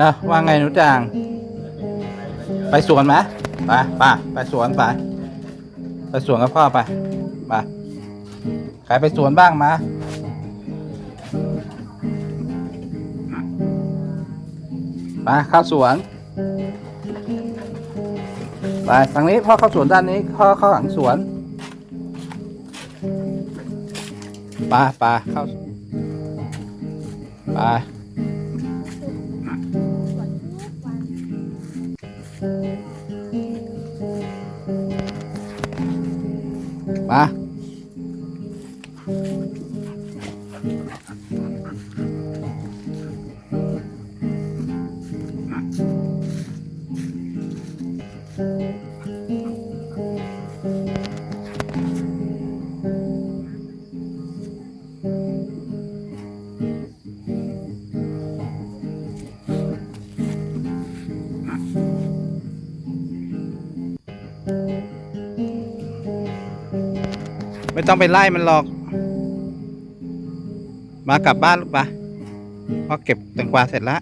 อะว่าไงหนูจาง ไปสวนไหมไปไปไปสวนไปไปสวนกับพ่อไปไปใครไปสวนบ้างมามาเข้าสวนไปทางนี้พ่อเข้าสวนด้านนี้พ่อเข้าหลังสวนไปไปเข้าไป มา ไม่ต้องไปไล่มันหรอก มากลับบ้านลูกปะพอเก็บแตงกวาเสร็จแล้ว